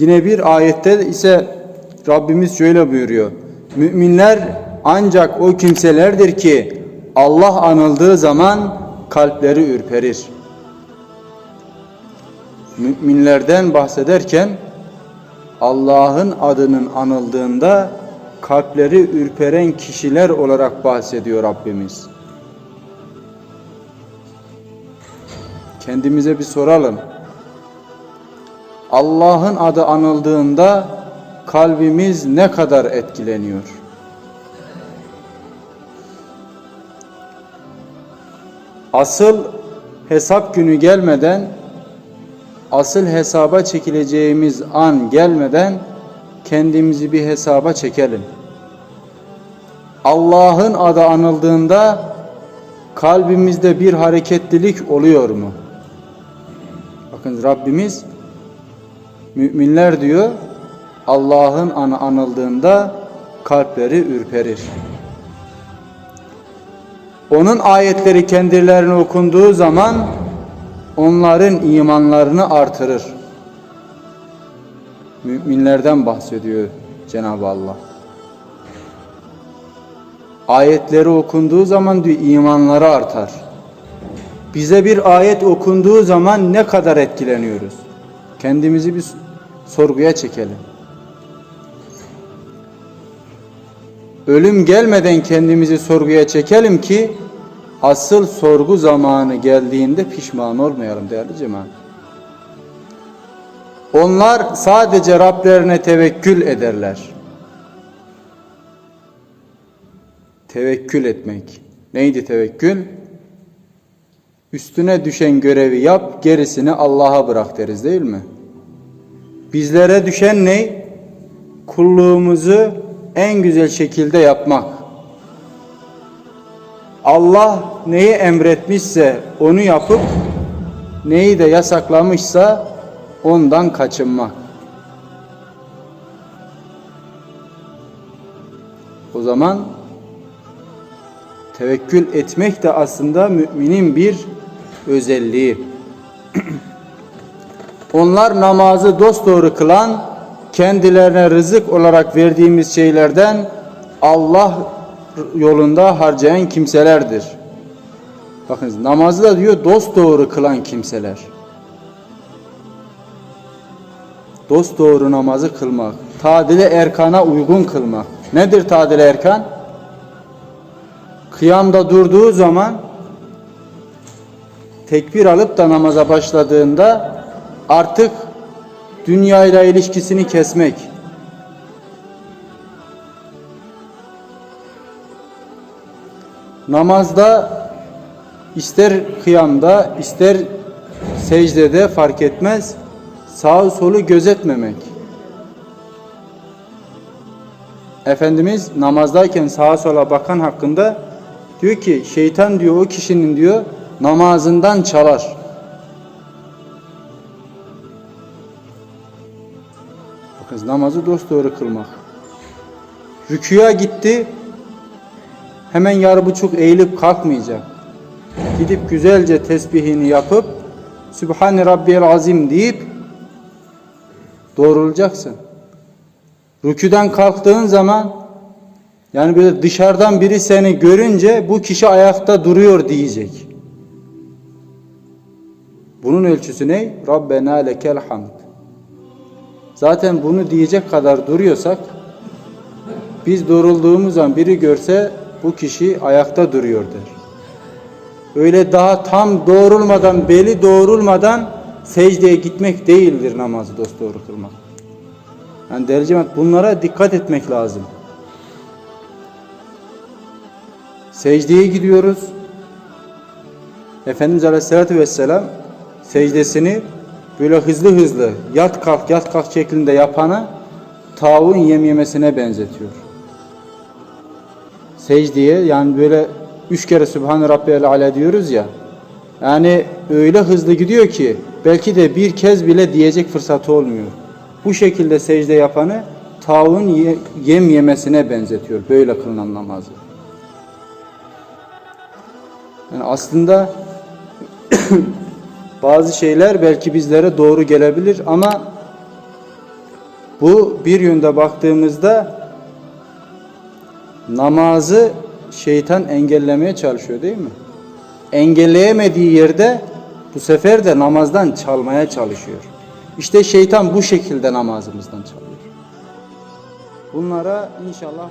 Yine bir ayette ise Rabbimiz şöyle buyuruyor. Müminler ancak o kimselerdir ki Allah anıldığı zaman kalpleri ürperir. Müminlerden bahsederken Allah'ın adının anıldığında kalpleri ürperen kişiler olarak bahsediyor Rabbimiz. Kendimize bir soralım. Allah'ın adı anıldığında kalbimiz ne kadar etkileniyor? Asıl hesap günü gelmeden, asıl hesaba çekileceğimiz an gelmeden kendimizi bir hesaba çekelim. Allah'ın adı anıldığında kalbimizde bir hareketlilik oluyor mu? Bakın Rabbimiz müminler diyor Allah'ın anı anıldığında kalpleri ürperir. Onun ayetleri kendilerine okunduğu zaman onların imanlarını artırır. Müminlerden bahsediyor Cenab-ı Allah. Ayetleri okunduğu zaman diyor imanları artar. Bize bir ayet okunduğu zaman ne kadar etkileniyoruz? Kendimizi bir sorguya çekelim. Ölüm gelmeden kendimizi sorguya çekelim ki asıl sorgu zamanı geldiğinde pişman olmayalım değerli cemaat. Onlar sadece Rablerine tevekkül ederler. Tevekkül etmek. Neydi tevekkül? Üstüne düşen görevi yap, gerisini Allah'a bırak deriz değil mi? Bizlere düşen ne? Kulluğumuzu en güzel şekilde yapmak. Allah neyi emretmişse onu yapıp neyi de yasaklamışsa ondan kaçınmak. O zaman tevekkül etmek de aslında müminin bir özelliği. Onlar namazı dosdoğru kılan, kendilerine rızık olarak verdiğimiz şeylerden Allah yolunda harcayan kimselerdir. Bakınız namazı da diyor dosdoğru kılan kimseler. Dosdoğru namazı kılmak, tadile erkana uygun kılmak. Nedir tadile erkan? Kıyamda durduğu zaman tekbir alıp da namaza başladığında artık dünyayla ilişkisini kesmek. Namazda ister kıyamda ister secdede fark etmez sağı solu gözetmemek. Efendimiz namazdayken sağa sola bakan hakkında diyor ki şeytan diyor o kişinin diyor namazından çalar. Bakın namazı dosdoğru kılmak. Rüküya gitti. Hemen yarı buçuk eğilip kalkmayacak. Gidip güzelce tesbihini yapıp Sübhane Rabbiyel Azim deyip doğrulacaksın. Rüküden kalktığın zaman yani böyle dışarıdan biri seni görünce bu kişi ayakta duruyor diyecek. Bunun ölçüsü ne? Rabbena lekel hamd. Zaten bunu diyecek kadar duruyorsak biz doğrulduğumuz zaman biri görse bu kişi ayakta duruyor der. Öyle daha tam doğrulmadan, beli doğrulmadan secdeye gitmek değildir namazı dosdoğru kılmak. Yani değerli bunlara dikkat etmek lazım. Secdeye gidiyoruz. Efendimiz Aleyhisselatü Vesselam secdesini böyle hızlı hızlı yat kalk yat kalk şeklinde yapanı tavuğun yem yemesine benzetiyor. Secdeye yani böyle üç kere Sübhane Rabbiyel Ala diyoruz ya yani öyle hızlı gidiyor ki belki de bir kez bile diyecek fırsatı olmuyor. Bu şekilde secde yapanı tavuğun yem yemesine benzetiyor böyle kılınan namazı. Yani aslında bazı şeyler belki bizlere doğru gelebilir ama Bu bir yönde baktığımızda namazı şeytan engellemeye çalışıyor değil mi? Engelleyemediği yerde bu sefer de namazdan çalmaya çalışıyor. İşte şeytan bu şekilde namazımızdan çalıyor. Bunlara inşallah